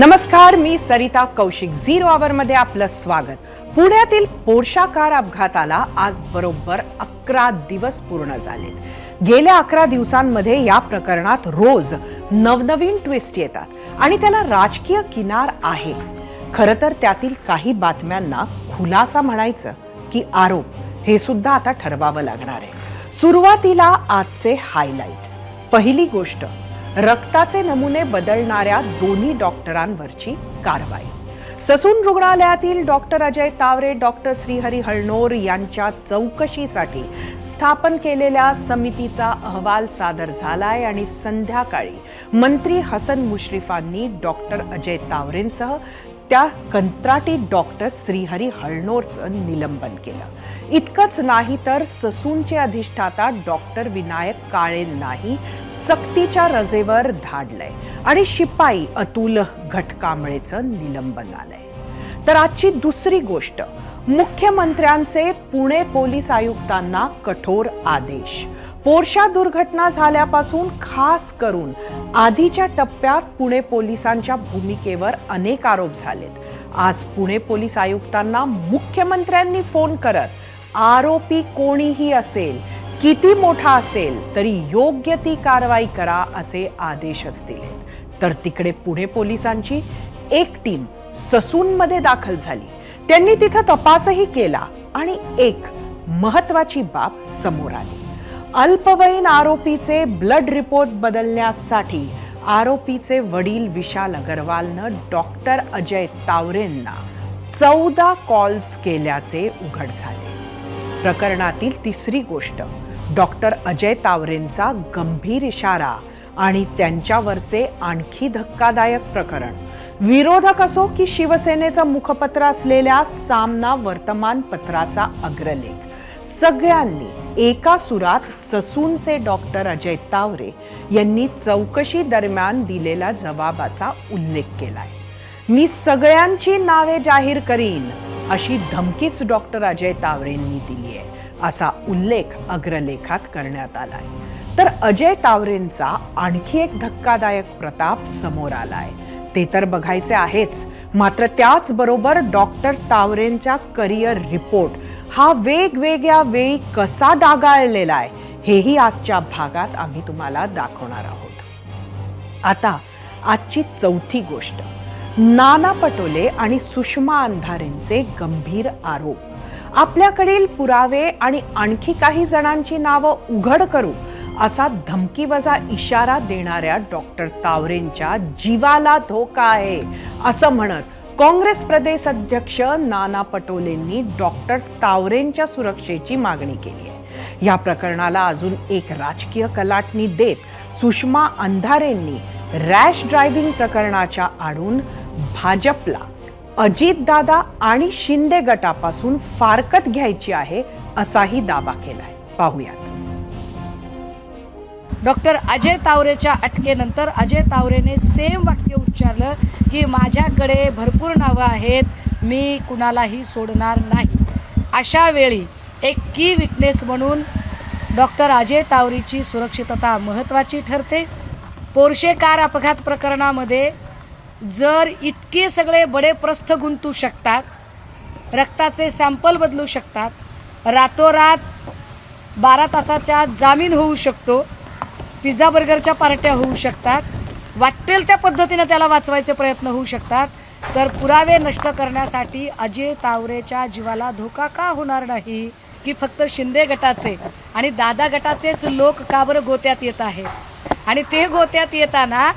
नमस्कार मी Sarita Kaushik. Zero hour मध्ये आपलं स्वागत. पुण्यातील पोरशा कार अपघाताला आज बरोबर अकरा दिवस पूर्ण झालेत. गेल्या अकरा दिवसांमध्ये या प्रकरणात रोज नवनवीन ट्विस्ट येतात आणि त्याला राजकीय किनार आहे. खरं तर त्यातील काही बातम्यांना खुलासा म्हणायचं की आरोप हे सुद्धा आता ठरवावं लागणार आहे. सुरुवातीला आजचे हायलाइट्स पहिली गोष्ट रक्ताचे नमुने बदलणाऱ्या दोन्ही डॉक्टरांवरची कारवाई. ससून रुग्णालयातील डॉक्टर अजय तावरे डॉक्टर श्रीहरी हळणोर यांच्या चौकशीसाठी स्थापन केलेल्या समितीचा अहवाल सादर झालाय आणि संध्याकाळी मंत्री हसन मुश्रीफांनी डॉक्टर अजय तावरेंसह त्या कंत्राटी डॉक्टर श्रीहरी हळणोरचं निलंबन केलं. इतकंच नाही तर ससूनचे अधिष्ठाता डॉक्टर विनायक काळेंनाही सक्तीच्या रजेवर धाडलंय आणि शिपाई अतुल घटकांबळेचं निलंबन आलंय. तर आजची दुसरी गोष्ट मुख्यमंत्र्यांचे पुणे पोलीस आयुक्तांना कठोर आदेश. पोरशा दुर्घटना झाल्यापासून खास करून आधीच्या टप्प्यात पुणे पोलिसांच्या भूमिकेवर अनेक आरोप झालेत. आज पुणे पोलीस आयुक्तांना मुख्यमंत्र्यांनी फोन करत आरोपी कोणीही असेल किती मोठा असेल तरी योग्य ती कारवाई करा असे आदेशच दिले तर तिकडे पुणे पोलिसांची एक टीम ससूनमध्ये दाखल झाली. त्यांनी तिथं तपासही केला आणि एक महत्वाची बाब समोर आली. अल्पवयीन आरोपीचे ब्लड रिपोर्ट बदलण्यासाठी आरोपीचे वडील विशाल अगरवालनं डॉक्टर अजय तावरेंना चौदा कॉल्स केल्याचे उघड झाले. प्रकरणातील तिसरी गोष्ट डॉक्टर अजय तावरेंचा गंभीर इशारा आणि त्यांच्यावरचे आणखी धक्कादायक प्रकरण. विरोधक असो की शिवसेनेचं मुखपत्र असलेल्या सामना वर्तमानपत्राचा अग्रलेख. सगळ्यांनी एका सुरात ससूनचे डॉक्टर अजय तावरे यांनी चौकशी दरम्यान दिलेल्या जबाबाचा उल्लेख केलाय. मी सगळ्यांची नावे जाहीर करीन अशी धमकीच डॉक्टर अजय तावरेंनी दिली आहे असा उल्लेख अग्रलेखात करण्यात आलाय. तर अजय तावरेंचा आणखी एक धक्कादायक प्रताप समोर आलाय. ते तर बघायचे आहेच. मात्र त्याचबरोबर डॉक्टर तावरेंच्या करिअर रिपोर्ट हा वेगवेगळ्या वेळी कसा डागाळलेला आहे हेही आजच्या भागात आम्ही तुम्हाला दाखवणार आहोत. आता आजची चौथी गोष्ट. नाना पटोले आणि सुषमा अंधारेंचे गंभीर आरोप. आपल्याकडील पुरावे आणि आणखी काही जणांची नावं उघड करू असा धमकीवजा इशारा देणाऱ्या डॉक्टर तावरेंच्या जीवाला धोका आहे असं म्हणत काँग्रेस प्रदेश अध्यक्ष नाना पटोलेंनी डॉक्टर तावरेंच्या सुरक्षेची मागणी केली आहे. या प्रकरणाला अजून एक राजकीय कलाटणी देत सुषमा अंधारेंनी रॅश ड्रायव्हिंग प्रकरणाच्या आडून भाजपला अजितदादा आणि शिंदे गटापासून फारकत घ्यायची आहे असाही दावा केलाय. पाहूयात. डॉक्टर अजय तावरेच्या अटकेनंतर अजय तावरेने सेम वाक्य उच्चारलं की माझ्याकडे भरपूर नावं आहेत मी कुणालाही सोडणार नाही. अशा वेळी एक की विटनेस म्हणून डॉक्टर अजय तावरेची सुरक्षितता महत्त्वाची ठरते. पोरशे कार अपघात प्रकरणामध्ये जर इतके सगळे बडे प्रस्थ गुंतू शकतात रक्ताचे सॅम्पल बदलू शकतात रातोरात बारा तासाच्या जामीन होऊ शकतो पिझ्झा बर्गरच्या पार्ट्या होऊ शकतात. वाटेल त्या पद्धतीनं त्याला वाचवायचे प्रयत्न होऊ शकतात. तर पुरावे नष्ट करण्यासाठी अजय तावरेच्या जीवाला धोका का होणार नाही? की फक्त शिंदे गटाचे आणि दादा गटाचेच लोक का बरं गोत्यात येत आहेत? आणि ते गोत्यात येताना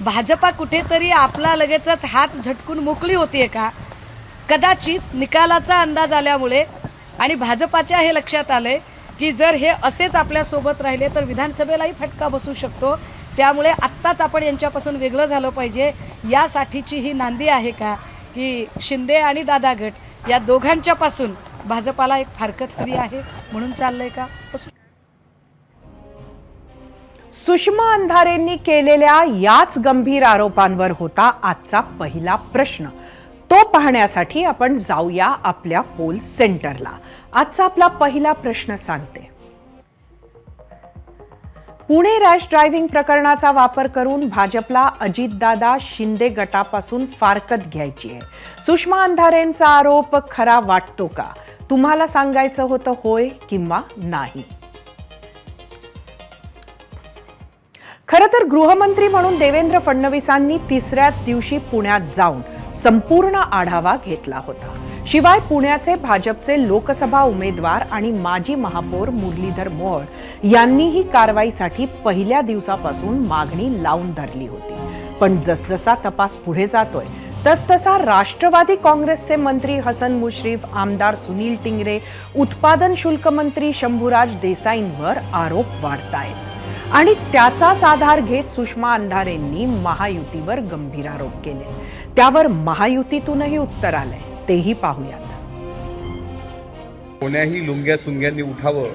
भाजपा कुठेतरी आपला लगेचच हात झटकून मोकळी होतीये का? कदाचित निकालाचा अंदाज आल्यामुळे आणि भाजपाच्या हे लक्षात आलंय की जर हे असेच आपल्यासोबत राहिले तर विधानसभेलाही फटका बसू शकतो. त्यामुळे आत्ताच आपण यांच्यापासून वेगळं झालं पाहिजे. यासाठीची ही नांदी आहे का? की शिंदे आणि दादा गट या दोघांच्या पासून भाजपाला एक फारकत हवी आहे. म्हणून चाललंय का? सुषमा अंधारेंनी केलेल्या याच गंभीर आरोपांवर होता आजचा पहिला प्रश्न. तो पाहण्यासाठी आपण जाऊया आपल्या पोल सेंटरला. आजचा आपला पहिला प्रश्न सांगते. पुणे रॅश ड्रायव्हिंग प्रकरणाचा वापर करून भाजपला अजितदादा शिंदे गटापासून फारकत घ्यायची आहे. सुषमा अंधारेंचा आरोप खरा वाटतो का? तुम्हाला सांगायचं होतं होय किंवा नाही? खरं तर गृहमंत्री म्हणून देवेंद्र फडणवीसांनी तिसऱ्याच दिवशी पुण्यात जाऊन संपूर्ण आढावा घेतला होता. शिवाय पुण्याचे भाजपचे लोकसभा उमेदवार आणि माजी महापौर मुरलीधर मोहोळ यांनीही कारवाईसाठी पहिल्या दिवसापासून मागणी लावून धरली होती. पण जसजसा तपास पुढे जातोय तसतसा राष्ट्रवादी काँग्रेसचे मंत्री हसन मुश्रीफ आमदार सुनील टिंगरे उत्पादन शुल्क मंत्री शंभूराज देसाईंवर आरोप वाढतायत. आणि त्याचाच आधार घेत सुषमा अंधारेंनी महायुतीवर गंभीर आरोप केले. त्यावर महायुतीतूनही उत्तर आलंय. तेही पाहूयात. कोण्याही लुंग्या सुंग्यांनी उठावं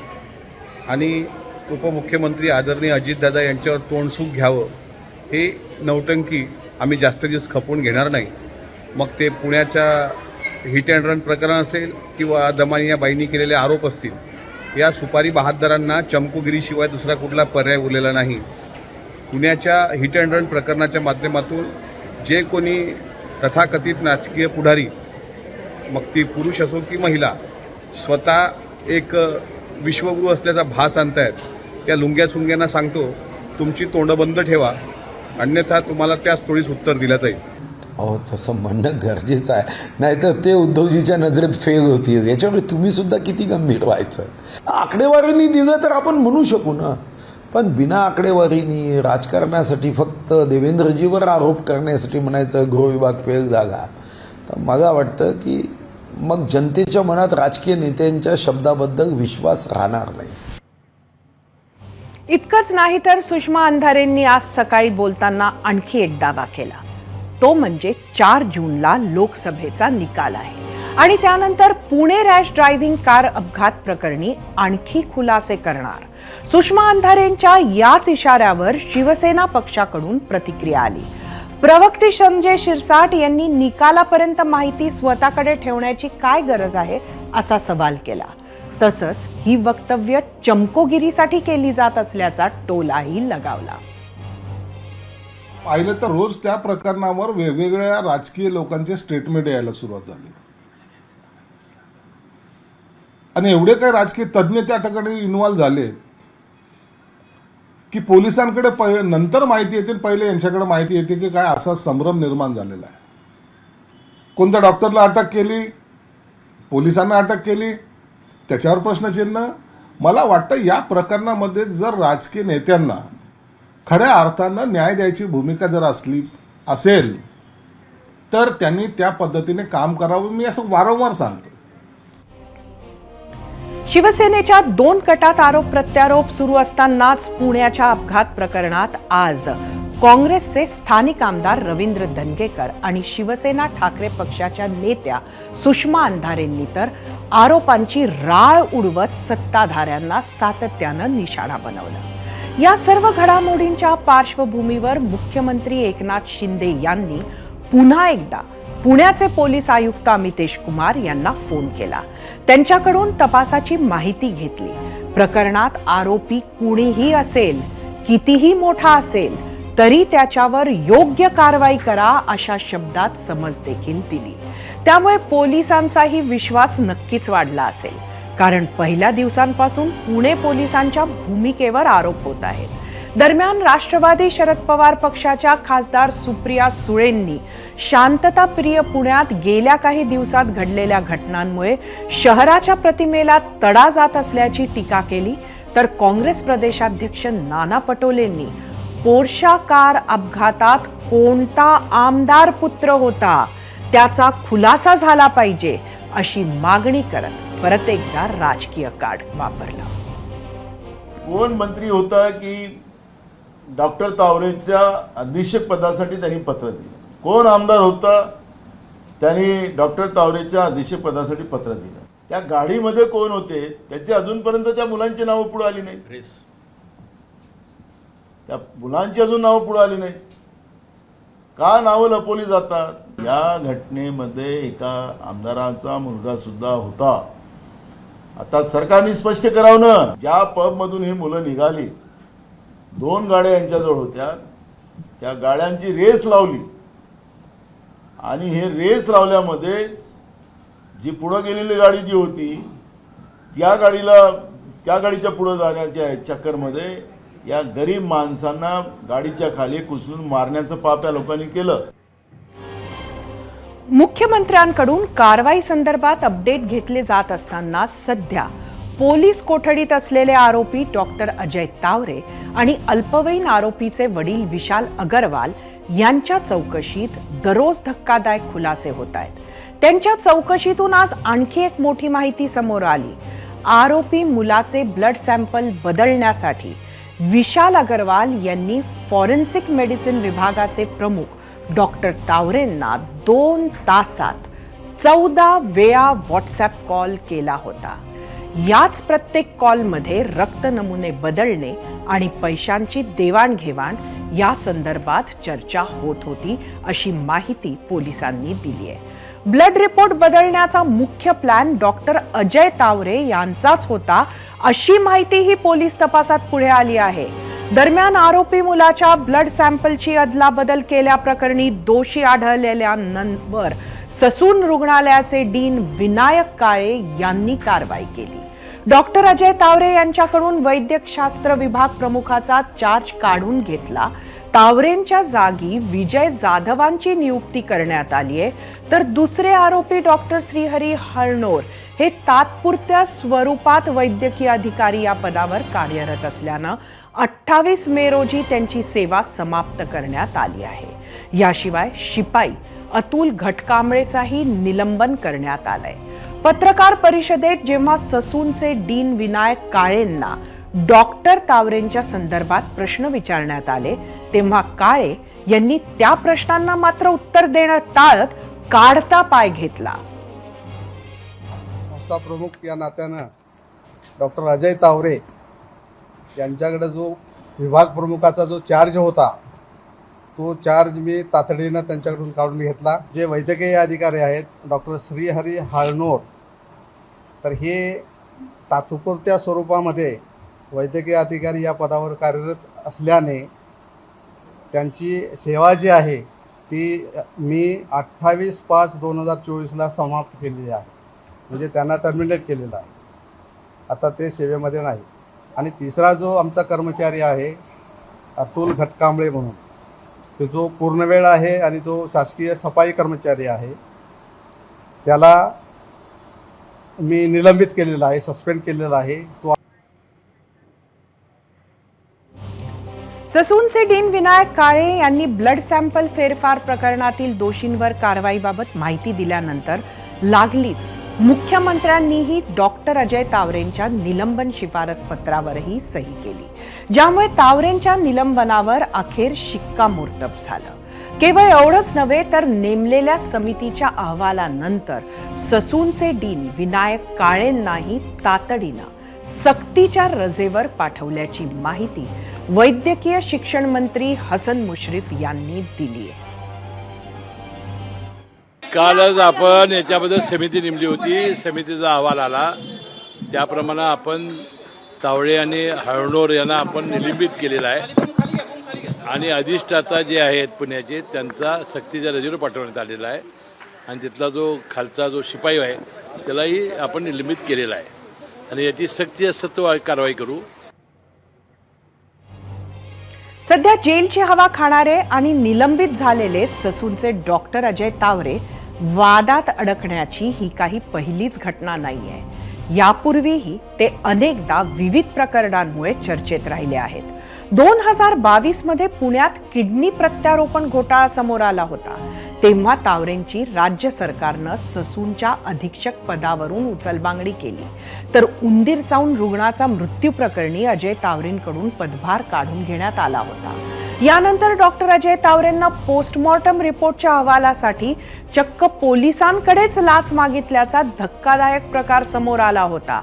आणि उपमुख्यमंत्री आदरणीय अजितदादा यांच्यावर तोंडसूक घ्यावं हे नौटंकी आम्ही जास्त दिवस खपवून घेणार नाही. मग ते पुण्याच्या हिट अँड रन प्रकरण असेल किंवा दमानी या बाईंनी केलेले आरोप असतील या सुपारी बहादरांना चमकोगिरीशिवाय दुसरा कुठला पर्याय उरलेला नाही. पुण्याच्या हिट अँड रन प्रकरणाच्या माध्यमातून जे कोणी तथाकथित राजकीय पुढारी मग ती पुरुष असो की महिला स्वतः एक विश्वगुरू असल्याचा भास आणतायत त्या लुंग्या सुंग्यांना सांगतो तुमची तोंडबंद ठेवा अन्यथा तुम्हाला त्याच तोडीस उत्तर दिलं जाईल. अहो तसं म्हणणं गरजेचं आहे. नाहीतर ते उद्धवजीच्या नजरेत फेल होतील. याच्यावर तुम्ही सुद्धा किती गंभीर व्हायचं? आकडेवारीनी दिलं तर आपण म्हणू शकू ना. पण बिना आकडेवारीनी राजकारणासाठी फक्त देवेंद्रजीवर आरोप करण्यासाठी म्हणायचं गृहविभाग फेल झाला. तर मला वाटतं की मग जनतेच्या मनात राजकीय नेत्यांच्या शब्दाबद्दल विश्वास राहणार नाही. इतकंच नाही तर सुषमा अंधारेंनी आज सकाळी बोलताना आणखी एक दावा केला. तो म्हणजे चार जूनला लोकसभेचा निकाल आहे. आणि त्यानंतर पुणे रॅश ड्रायव्हिंग कार अपघात प्रकरणी आणखी खुलासे करणार. सुषमा अंधारेंच्या याच इशाऱ्यावर शिवसेना पक्षाकडून प्रतिक्रिया आली. प्रवक्ते संजय शिरसाट यांनी निकालापर्यंत माहिती स्वतःकडे ठेवण्याची काय गरज आहे असा सवाल केला. तसंच ही वक्तव्य चमकोगिरीसाठी केली जात असल्याचा टोलाही लगावला. पाहिलं तर रोज त्या प्रकरणावर वेगवेगळ्या राजकीय लोकांचे स्टेटमेंट यायला सुरुवात झाली. आणि एवढे काही राजकीय तज्ज्ञ त्या ठिकाणी इन्व्हॉल्व्ह झालेत की पोलिसांकडे प नंतर माहिती येते पहिले यांच्याकडे माहिती येते की काय असा संभ्रम निर्माण झालेला आहे. कोणत्या डॉक्टरला अटक केली? पोलिसांना अटक केली? त्याच्यावर प्रश्नचिन्ह मला वाटतं या प्रकरणामध्ये जर राजकीय नेत्यांना खऱ्या अर्थानं न्याय द्यायची भूमिका जर असली असेल तर त्यांनी त्या पद्धतीने काम करावं. मी असं वारंवार सांगतो. शिवसेनेच्या दोन गटात आरोप प्रत्यारोप सुरू असतानाच पुण्याच्या अपघात प्रकरणात आज काँग्रेसचे स्थानिक आमदार रवींद्र धनगेकर आणि शिवसेना ठाकरे पक्षाच्या नेत्या सुषमा अंधारेंनी तर आरोपांची राळ उडवत सत्ताधाऱ्यांना सातत्यानं निशाणा बनवलं. या सर्व घडामोडींच्या पार्श्वभूमीवर मुख्यमंत्री एकनाथ शिंदे यांनी पुन्हा एकदा पुण्याचे पोलीस आयुक्त अमितेश कुमार यांना फोन केला. त्यांच्याकडून तपासाची माहिती घेतली. प्रकरणात आरोपी कुणीही असेल कितीही मोठा असेल तरी त्याच्यावर योग्य कारवाई करा अशा शब्दात समज देखील दिली. त्यामुळे पोलिसांचाही विश्वास नक्कीच वाढला असेल. कारण पहिल्या दिवसांपासून पुणे पोलिसांच्या भूमिकेवर आरोप होत आहेत. दरम्यान राष्ट्रवादी शरद पवार पक्षाच्या खासदार सुप्रिया सुळेंनी शांतताप्रिय पुण्यात गेल्या काही दिवसात घडलेल्या घटनांमुळे शहराच्या प्रतिमेला तडा जात असल्याची टीका केली तर काँग्रेस प्रदेशाध्यक्ष नाना पटोलेंनी पोर्शा कार अपघातात कोणता आमदार पुत्र होता? त्याचा खुलासा झाला पाहिजे अशी मागणी करत परत एकदा राजकीय कार्ड वापरलं. कोण मंत्री होता की डॉक्टर तावरेच्या अधीक्षक पदासाठी त्यांनी पत्र दिलं? कोण आमदार होता त्यांनी डॉक्टर तावरेच्या अधीक्षक पदासाठी पत्र दिलं? त्या गाडीमध्ये कोण होते त्याची अजूनपर्यंत त्या मुलांची नावं पुढे आली नाहीत. त्या मुलांची अजून नावं पुढे आली नाहीत. का नावं लपवली जातात? या घटनेमध्ये एका आमदाराचा मुलगा सुद्धा होता. आता सरकारने स्पष्ट करावं ना? ज्या पबमधून ही मुलं निघाली दोन गाड्या यांच्याजवळ होत्या त्या गाड्यांची रेस लावली. आणि हे रेस लावल्यामध्ये जी पुढं गेलेली गाडी जी होती त्या गाडीला त्या गाडीच्या पुढं जाण्याच्या चक्करमध्ये या गरीब माणसांना गाडीच्या खाली कुसरून मारण्याचं पाप या लोकांनी केलं. मुख्यमंत्र्यांकडून कारवाई संदर्भात अपडेट घेतले जात असताना सध्या पोलीस कोठडीत असलेले आरोपी डॉक्टर अजय तावरे आणि अल्पवयीन आरोपीचे वडील विशाल अगरवाल यांच्या चौकशीत दररोज धक्कादायक खुलासे होत आहेत. त्यांच्या चौकशीतून आज आणखी एक मोठी माहिती समोर आली. आरोपी मुलाचे ब्लड सॅम्पल बदलण्यासाठी विशाल अगरवाल यांनी फॉरेन्सिक मेडिसिन विभागाचे प्रमुख डॉक्टर तावरेंना दोन तासात चौदा वेळा व्हॉट्सॲप कॉल केला होता. याच प्रत्येक कॉलमध्ये रक्त नमुने बदलणे आणि पैशांची देवाणघेवाण या संदर्भात चर्चा होत होती अशी माहिती पोलिसांनी दिली आहे. ब्लड रिपोर्ट बदलण्याचा मुख्य प्लॅन डॉक्टर अजय तावरे यांचाच होता अशी माहितीही पोलीस तपासात पुढे आली आहे. दरम्यान आरोपी मुलाच्या ब्लड सॅम्पलची अदलाबदल केल्याप्रकरणी दोषी आढळलेल्यांवर ससून रुग्णालयाचे डीन विनायक काळे यांनी कारवाई केली. डॉक्टर अजय तावरे यांच्याकडून वैद्यकशास्त्र विभाग प्रमुखाचा चार्ज काढून घेतला. तावरेंच्या जागी विजय जाधवांची नियुक्ती करण्यात आली आहे. तर दुसरे आरोपी डॉक्टर श्रीहरी हळणोर हे तात्पुरत्या स्वरूपात वैद्यकीय अधिकारी या पदावर कार्यरत असल्यानं अठ्ठावीस मे रोजी त्यांची सेवा समाप्त करण्यात आली आहे. याशिवाय शिपाई अतुल घटकांबळेचाही निलंबन करण्यात आलंय. पत्रकार परिषदेत जेव्हा ससूनचे डीन विनायक काळेंना डॉक्टर तावरेंच्या संदर्भात प्रश्न विचारण्यात आले तेव्हा काळे यांनी त्या प्रश्नांना मात्र उत्तर देणं टाळत काढता पाय घेतला. संस्था प्रमुख या नात्यानं डॉक्टर अजय तावरे यांच्याकडे जो विभाग प्रमुखाचा जो चार्ज होता तो चार्ज मी तातडीनं त्यांच्याकडून काढून घेतला. जे वैद्यकीय अधिकारी आहेत डॉक्टर श्रीहरी हाळनोर तर हे तात्पुरत्या स्वरूपामध्ये वैद्यकीय अधिकारी या पदावर कार्यरत असल्याने त्यांची सेवा जी आहे ती मी अठ्ठावीस पाच दोन हजार चोवीसला समाप्त केलेली आहे. म्हणजे त्यांना टर्मिनेट केलेलं आहे. आता ते सेवेमध्ये नाही आणि तिसरा जो आमचा कर्मचारी आहे अतुल घटकांबळे म्हणून तो जो पूर्णवेळ आहे आणि तो शासकीय सफाई कर्मचारी आहे त्याला मी निलंबित केलेला आहे सस्पेंड केलेला आहे. तो ससूनचे डीन विनायक काळे यांनी ब्लड सॅम्पल फेरफार प्रकरणातील दोषींवर कारवाईबाबत माहिती दिल्यानंतर लागलीच. मुख्यमंत्र्यांनीही डॉक्टर अजय तावरेंच्या निलंबन शिफारस पत्रावरही सही केली ज्यामुळे तावरेंच्या निलंबनावर अखेर शिक्कामोर्तब झालं. केवळ एवढंच नव्हे तर नेमलेल्या समितीच्या अहवालानंतर ससूनचे डीन विनायक काळेंनाही तातडीनं सक्तीच्या रजेवर पाठवल्याची माहिती वैद्यकीय शिक्षण मंत्री हसन मुश्रीफ यांनी दिली आहे कालच आपण याच्याबद्दल समिती नेमली होती. समितीचा अहवाल आला. त्याप्रमाणे आपण तावळे आणि हळणोर यांना आपण निलंबित केलेला आहे. आणि अधिष्ठाता जे आहेत पुण्याचे त्यांचा सक्तीच्या रजेवर पाठवण्यात आलेला आहे. आणि तिथला जो खालचा जो शिपाई आहे त्यालाही आपण निलंबित केलेला आहे. आणि याची सक्ती सत्व कारवाई करू. सध्या जेलची हवा खाणारे आणि निलंबित झालेले ससूनचे डॉक्टर अजय तावरे वादात अडकण्याची ही काही पहिलीच घटना नाही आहे यापूर्वीही ते अनेकदा विविध प्रकरणांमुळे चर्चेत राहिले आहेत. दोन हजार बावीसमध्ये पुण्यात किडनी प्रत्यारोपण घोटाळा समोर आला होता. तेव्हा तावरेंची राज्य सरकारनं ससूनच्या अधीक्षक पदावरून उचलबांगडी केली. तर उंदीर चावून रुग्णाचा मृत्यू प्रकरणी अजय तावरेंकडून पदभार काढून घेण्यात आला होता. यानंतर डॉक्टर अजय तावरेंना पोस्टमॉर्टम रिपोर्टच्या अहवालासाठी चक्क पोलिसांकडेच लाच मागितल्याचा धक्कादायक प्रकार समोर आला होता.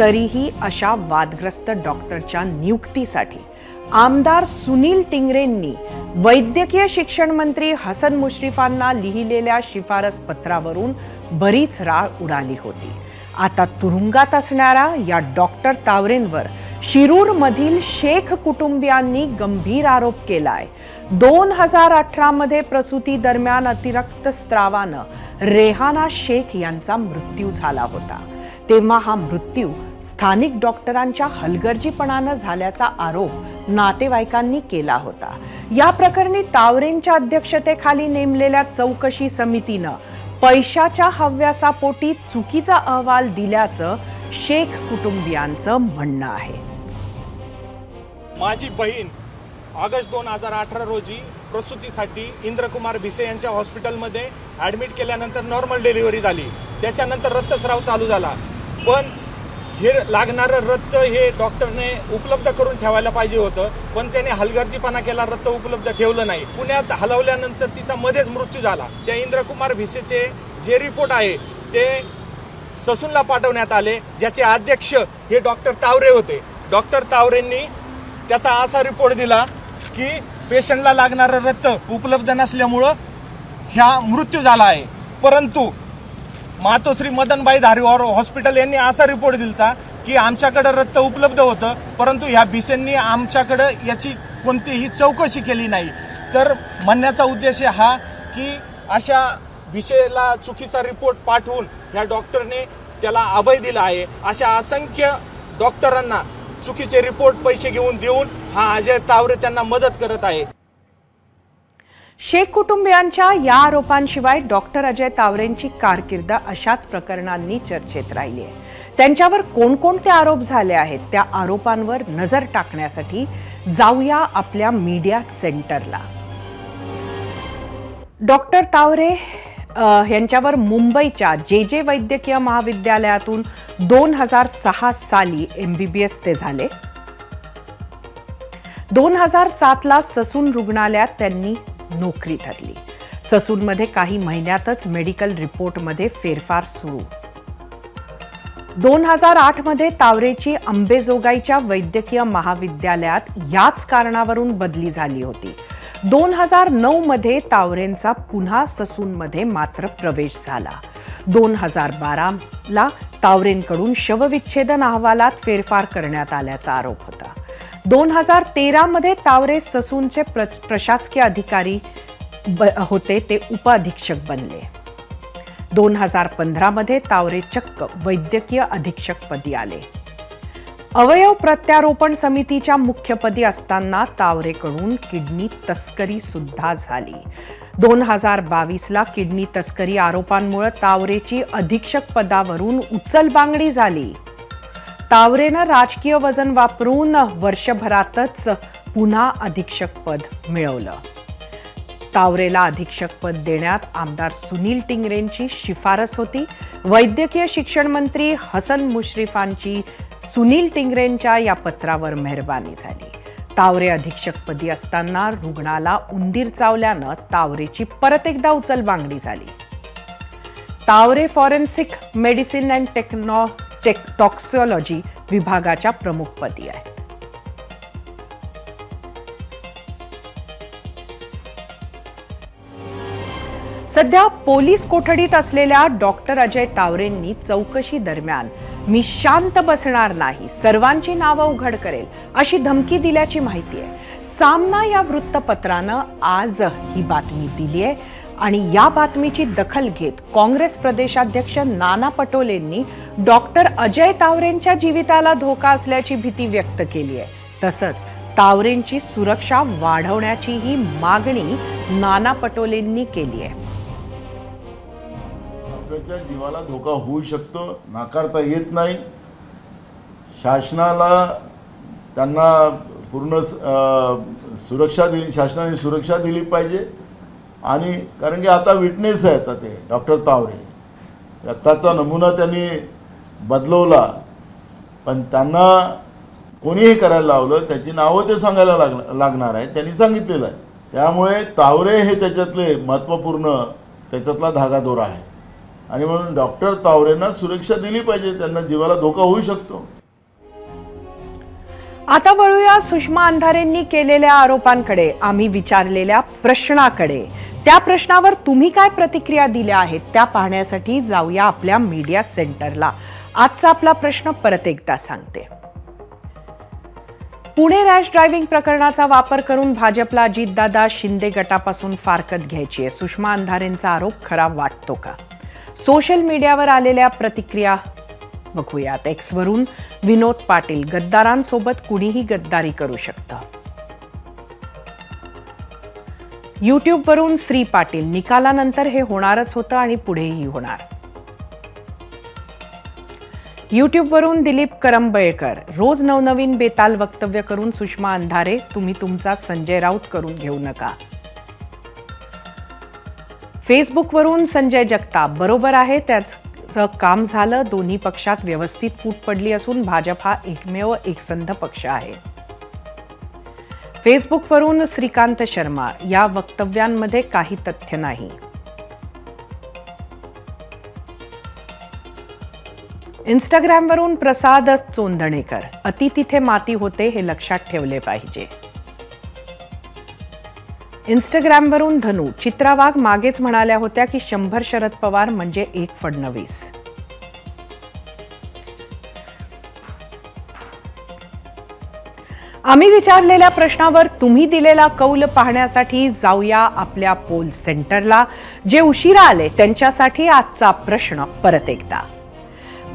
तरीही अशा वादग्रस्त डॉक्टरच्या नियुक्तीसाठी आमदार सुनील टिंगरेंनी वैद्यकीय शिक्षण मंत्री हसन मुश्रीफांना लिहिलेल्या शिफारस पत्रावरून बरीच राळ उडाली होती. आता तुरुंगात असणाऱ्या या डॉक्टर तावरेंवर शिरूरमधील शेख कुटुंबियांनी गंभीर आरोप केलाय. दोन हजार अठरामध्ये प्रसूती दरम्यान अतिरक्त स्त्रावानं रेहाना शेख यांचा मृत्यू झाला होता. तेव्हा हा मृत्यू स्थानिक डॉक्टरांच्या हलगर्जीपणानं झाल्याचा आरोप नातेवाईकांनी केला होता. या प्रकरणी तावरेंच्या अध्यक्षतेखाली नेमलेल्या चौकशी समितीनं पैशाच्या हव्यासापोटी चुकीचा अहवाल दिल्याचं शेख कुटुंबियांचं म्हणणं आहे. माझी बहीण ऑगस्ट दोन हजार अठरा रोजी प्रसूतीसाठी इंद्रकुमार भिसे यांच्या हॉस्पिटलमध्ये ॲडमिट केल्यानंतर नॉर्मल डिलिव्हरी झाली. त्याच्यानंतर रक्तस्राव चालू झाला. पण हे लागणारं रक्त हे डॉक्टरने उपलब्ध करून ठेवायला पाहिजे होतं पण त्याने हलगर्जीपणा केला रक्त उपलब्ध ठेवलं नाही. पुण्यात हलवल्यानंतर तिचा मध्येच मृत्यू झाला. त्या इंद्रकुमार भिसेचे जे रिपोर्ट आहे ते ससूनला पाठवण्यात आले ज्याचे अध्यक्ष हे डॉक्टर तावरे होते. डॉक्टर तावरेंनी त्याचा असा रिपोर्ट दिला की पेशंटला लागणारं रक्त उपलब्ध नसल्यामुळं ह्या मृत्यू झाला आहे. परंतु मातोश्री मदनबाई धारीवार हॉस्पिटल यांनी असा रिपोर्ट दिलता की आमच्याकडं रक्त उपलब्ध होतं परंतु ह्या भिसेंनी आमच्याकडं याची कोणतीही चौकशी केली नाही. तर म्हणण्याचा उद्देश हा की अशा विषयाला चुकीचा रिपोर्ट पाठवून ह्या डॉक्टरने त्याला अभय दिला आहे. अशा असंख्य डॉक्टरांना चुकीचे रिपोर्ट पैसे घेऊन देऊन हा अजय तावरे त्यांना मदत करत आहे. शेख कुटुंबियांच्या या आरोपांशिवाय डॉक्टर अजय तावरेंची कारकीर्द अशाच प्रकरणांनी चर्चेत राहिली आहे. त्यांच्यावर कोणकोणते आरोप झाले आहेत त्या आरोपांवर नजर टाकण्यासाठी जाऊया आपल्या मीडिया सेंटरला. डॉक्टर तावरे यांच्यावर मुंबईच्या जे जे वैद्यकीय महाविद्यालयातून दोन हजार सहा साली एम बी बी एस ते झाले. दोन हजार सातला ससून रुग्णालयात त्यांनी नोकरी धरली ससूनमध्ये काही महिन्यातच मेडिकल रिपोर्टमध्ये फेरफार सुरू. दोन हजार आठमध्ये तावरेची अंबेजोगाईच्या वैद्यकीय महाविद्यालयात याच कारणावरून बदली झाली होती. दोन हजार नऊ मध्ये तावरेंचा पुन्हा ससूनमध्ये मात्र प्रवेश झाला. दोन हजार बाराला तावरेंकडून शवविच्छेदन अहवालात फेरफार करण्यात आल्याचा आरोप होता. दोन हजार तेरामध्ये तावरे ससूनचे प्र प्रशासकीय अधिकारी ब होते ते उपअधीक्षक बनले. दोन हजार पंधरामध्ये तावरे चक्क वैद्यकीय अधीक्षकपदी आले. अवयव प्रत्यारोपण समितीच्या मुख्यपदी असताना तावरेकडून किडनी तस्करी सुद्धा झाली. दोन हजार बावीसला किडनी तस्करी आरोपांमुळे तावरेची अधीक्षक पदावरून उचलबांगडी झाली. तावरेनं राजकीय वजन वापरून वर्षभरातच पुन्हा अधीक्षकपद मिळवलं. तावरेला अधीक्षकपद देण्यात आमदार सुनील टिंगरेंची शिफारस होती. वैद्यकीय शिक्षण मंत्री हसन मुश्रीफांची सुनील टिंगरेंच्या या पत्रावर मेहरबानी झाली. तावरे अधीक्षकपदी असताना रुग्णाला उंदीर चावल्यानं तावरेची परत एकदा उचलबांगडी झाली. Taware forensic medicine and techno tech toxicology विभागाच्या प्रमुखपदी आहेत. सध्या पोलीस कोठडीत असलेल्या डॉक्टर अजय तावरेंनी चौकशी दरम्यान मी शांत बसणार नाही सर्वांची नावं उघड करेल अशी धमकी दिल्याची माहिती आहे. सामना या वृत्तपत्रानं आज ही बातमी दिली आहे. आणि या बातमीची दखल घेत काँग्रेस प्रदेशाध्यक्ष नाना पटोलेंनी डॉक्टर अजय तावरेंच्या जीविताला धोका असल्याची भीती व्यक्त केली आहे. तसंच तावरेंची सुरक्षा वाढवण्याचीही मागणी नाना पटोलेंनी केली आहे. डॉक्टरच्या जीवाला धोका होऊ शकतो नाकारता येत नाही. शासनाला त्यांना पूर्ण सुरक्षा दिली शासनाने सुरक्षा दिली पाहिजे. आणि कारण की आता विटनेस आहे आता ते डॉक्टर तावरे. रक्ताचा नमुना त्यांनी बदलवला. पण त्यांना कोणीही करायला लावलं त्याची नावं ते सांगायला लाग लागणार आहे त्यांनी सांगितलेलं आहे. त्यामुळे तावरे हे त्याच्यातले महत्त्वपूर्ण त्याच्यातला धागादोरा आहे. आणि म्हणून डॉक्टर तावरेंना सुरक्षा दिली पाहिजे त्यांना जीवाला धोका होऊ शकतो. आता वळूया सुषमा अंधारेंनी केलेल्या आरोपांकडे. आम्ही विचारलेल्या प्रश्नाकडे. त्या प्रश्नावर तुम्ही काय प्रतिक्रिया दिल्या आहेत त्या पाहण्यासाठी जाऊया आपल्या मीडिया सेंटरला. आजचा आपला प्रश्न परत एकदा सांगते. पुणे रॅश ड्रायव्हिंग प्रकरणाचा वापर करून भाजपला अजितदादा शिंदे गटापासून फारकत घ्यायची आहे. सुषमा अंधारेंचा आरोप खरा वाटतो का? सोशल मीडियावर आलेल्या प्रतिक्रिया बघूयात. एक्सवरून विनोद पाटील गद्दारांसोबत कुणीही गद्दारी करू शकतं? यूट्यूबवरून श्री पाटील निकालानंतर हे होणारच होतं आणि पुढेही होणार. यूट्यूबवरून दिलीप करंबळेकर रोज नवनवीन बेताल वक्तव्य करून सुषमा अंधारे तुम्ही तुमचा संजय राऊत करून घेऊ नका. फेसबुकवरून संजय जगताप बरोबर आहे त्याच काम झालं दोन्ही पक्षात व्यवस्थित फूट पडली असून भाजप हा एकमेव एकसंध पक्ष आहे. फेसबुकवरून श्रीकांत शर्मा या वक्तव्यांमध्ये काही तथ्य नाही. इंस्टाग्रामवरून प्रसाद चोंदणेकर अति तिथे माती होते हे लक्षात ठेवले पाहिजे. इंस्टाग्रामवरून धनु चित्रा वाघ मागेच म्हणाल्या होत्या की शंभर शरद पवार म्हणजे एक फडणवीस. आम्ही विचारलेल्या प्रश्नावर तुम्ही दिलेला कौल पाहण्यासाठी जाऊया आपल्या पोल सेंटरला जे उशिरा आले त्यांच्यासाठी आजचा प्रश्न परत एकदा.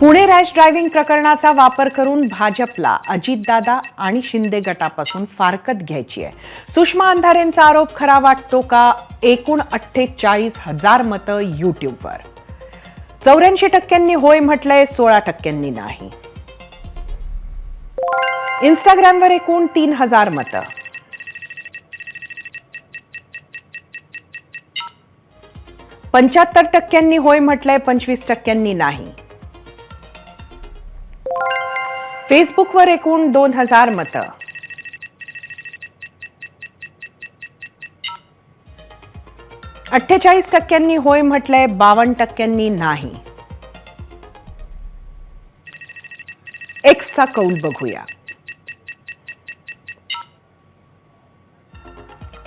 पुणे रॅश ड्रायव्हिंग प्रकरणाचा वापर करून भाजपला अजितदादा आणि शिंदे गटापासून फारकत घ्यायची आहे. सुषमा अंधारेंचा आरोप खरा वाटतो का? एकूण अठ्ठेचाळीस हजार मतं यूट्यूबवर. चौऱ्याऐंशी टक्क्यांनी होय म्हटलंय सोळा टक्क्यांनी नाही. इंस्टाग्रामवर एकूण तीन हजार मतं. पंच्याहत्तर टक्क्यांनी होय म्हटलंय पंचवीस टक्क्यांनी नाही. फेसबुकवर एकूण दोन हजार मतं. अठ्ठेचाळीस टक्क्यांनी होय म्हटलंय बावन्न टक्क्यांनी नाही. एक्सचा कौल बघूया.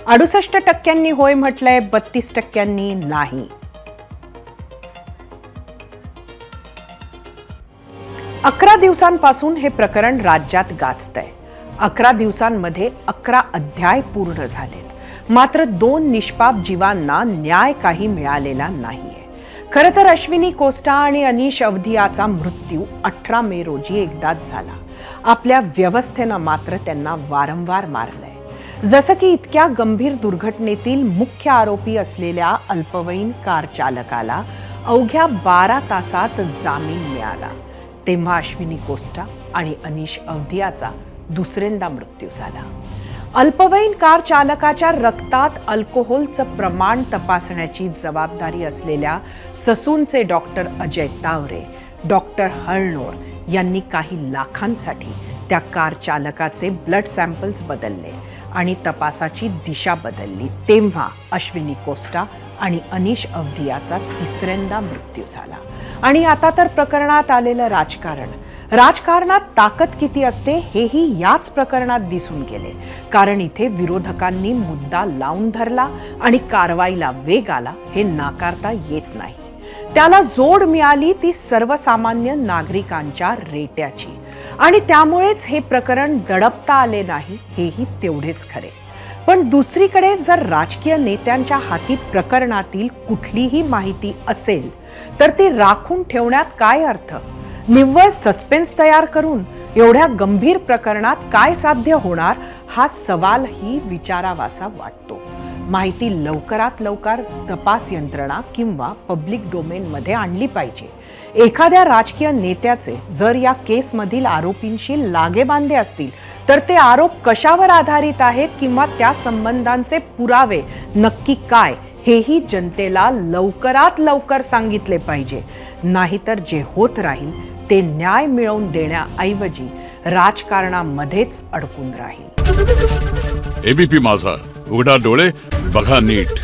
अडुसष्ट टक्क्यांनी होय म्हटलंय बत्तीस टक्क्यांनी नाही. अकरा दिवसांपासून हे प्रकरण राज्यात गाजतंय. अकरा दिवसांमध्ये अकरा अध्याय पूर्ण झालेत. मात्र दोन निष्पाप जीवांना न्याय काही मिळालेला नाहीये. खरं तर अश्विनी कोस्टा आणि अनिश अवधियाचा मृत्यू अठरा मे रोजी एकदाच झाला. आपल्या व्यवस्थेनं मात्र त्यांना वारंवार मारलंय. जसं की इतक्या गंभीर दुर्घटनेतील मुख्य आरोपी असलेल्या अल्पवयीन कार चालकाला अवघ्या बारा तासात जामीन मिळाला. तेव्हा अश्विनी कोस्टा आणि अनिश अवधियाचा दुसऱ्यांदा मृत्यू झाला. अल्पवयीन कार चालकाच्या रक्तात अल्कोहोलचं प्रमाण तपासण्याची जबाबदारी असलेल्या ससूनचे डॉक्टर अजय तावरे डॉक्टर हळणोर यांनी काही लाखांसाठी त्या कार चालकाचे ब्लड सॅम्पल्स बदलले आणि तपासाची दिशा बदलली. तेव्हा अश्विनी कोस्टा आणि अनिश अवधियाचा तिसऱ्यांदा मृत्यू झाला. आणि आता तर प्रकरणात आलेलं राजकारण. राजकारणात ताकद किती असते हेही याच प्रकरणात दिसून गेले. कारण इथे विरोधकांनी मुद्दा लावून धरला आणि कारवाईला वेग आला हे नाकारता येत नाही. त्याला जोड मिळाली ती सर्वसामान्य नागरिकांच्या रेट्याची. आणि त्यामुळेच हे प्रकरण दडपता आले नाही हेही तेवढेच खरे. पण दुसरीकडे जर राजकीय नेत्यांच्या हाती प्रकरणातील कुठलीही माहिती असेल तर ती राखून ठेवण्यात काय अर्थ? निव्वळ सस्पेन्स तयार करून एवढ्या गंभीर प्रकरणात काय साध्य होणार हा सवालही विचारावासा वाटतो. माहिती लवकरात लवकर तपास यंत्रणा किंवा पब्लिक डोमेनमध्ये आणली पाहिजे. एखाद्या राजकीय नेत्याचे जर या केसमधील आरोपींशी लागेबांधे असतील तर ते आरोप कशावर आधारित आहेत किंवा त्या संबंधांचे पुरावे नक्की काय हेही जनतेला लवकरात लवकर सांगितले पाहिजे. नाहीतर जे होत राहील ते न्याय मिळवून देण्याऐवजी राजकारणामध्येच अडकून राहील. एबीपी माझा. उघडा डोळे बघा नीट.